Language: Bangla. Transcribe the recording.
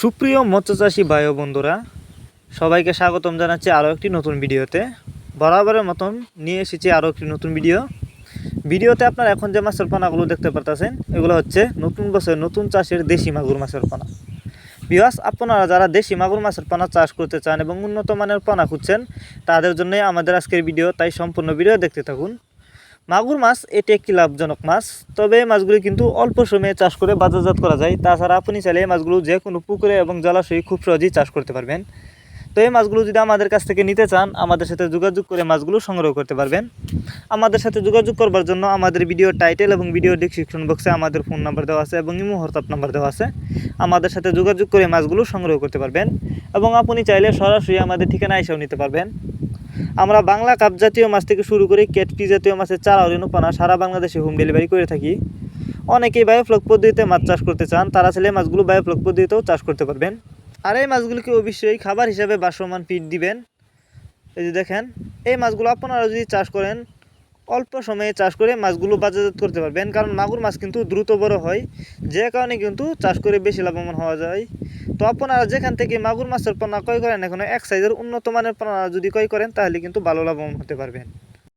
সুপ্রিয় মৎস্যচাষী ভাই বন্ধুরা, সবাইকে স্বাগতম জানাচ্ছি আরও একটি নতুন ভিডিওতে। বরাবরের মতন নিয়ে এসেছি আরও একটি নতুন ভিডিও। ভিডিওতে আপনারা এখন যে মাছের পোনাগুলো দেখতে পারতেছেন, এগুলো হচ্ছে নতুন বছর নতুন চাষের দেশি মাগুর মাছের পোনা। বিহাস আপনারা যারা দেশি মাগুর মাছের পোনা চাষ করতে চান এবং উন্নত মানের পোনা খুঁজছেন, তাদের জন্যই আমাদের আজকের ভিডিও, তাই সম্পূর্ণ ভিডিও দেখতে থাকুন। মাগুর মাছ, এটি একটি লাভজনক মাছ। তবে মাছগুলি কিন্তু অল্প সময়ে চাষ করে বাজারজাত করা যায়। তাছাড়া আপনি চাইলে মাছগুলো যে কোনো পুকুরে এবং জলাশয়ে খুব সহজেই চাষ করতে পারবেন। তো এই মাছগুলো যদি আমাদের কাছ থেকে নিতে চান, আমাদের সাথে যোগাযোগ করে মাছগুলো সংগ্রহ করতে পারবেন। আমাদের সাথে যোগাযোগ করবার জন্য আমাদের ভিডিও টাইটেল এবং ভিডিও ডিসক্রিপশন বক্সে আমাদের ফোন নাম্বার দেওয়া আছে এবং ইমো হোয়াটসঅ্যাপ নাম্বার দেওয়া আছে। আমাদের সাথে যোগাযোগ করে মাছগুলো সংগ্রহ করতে পারবেন এবং আপনি চাইলে সরাসরি আমাদের ঠিকানা এসেও নিতে পারবেন। আমরা বাংলা কাপ জাতীয় মাছ থেকে শুরু করে কেটপি জাতীয় মাছের চারা রেণুপানা সারা বাংলাদেশে হোম ডেলিভারি করে থাকি। অনেকেই বায়োফ্লক পদ্ধতিতে মাছ চাষ করতে চান, তারা ছেলে মাছগুলো বায়োফ্লক পদ্ধতিতেও চাষ করতে পারবেন। আর এই মাছগুলোকে অবশ্যই খাবার হিসাবে বাসমান ফিড দিবেন। এই যে দেখেন, এই মাছগুলো আপনারা যদি চাষ করেন, অল্প সময়ে চাষ করে মাছগুলো বাজারজাত করতে পারবেন, কারণ মাগুর মাছ কিন্তু দ্রুত বড় হয়, যে কারণে কিন্তু চাষ করে বেশি লাভবান হওয়া যায়। তো আপনারা যেখান থেকে মাগুর মাছের পোনা ক্রয় করেন, এখন এক সাইজের উন্নত মানের পোনা যদি ক্রয় করেন, তাহলে কিন্তু ভালো লাভবান হতে পারবেন।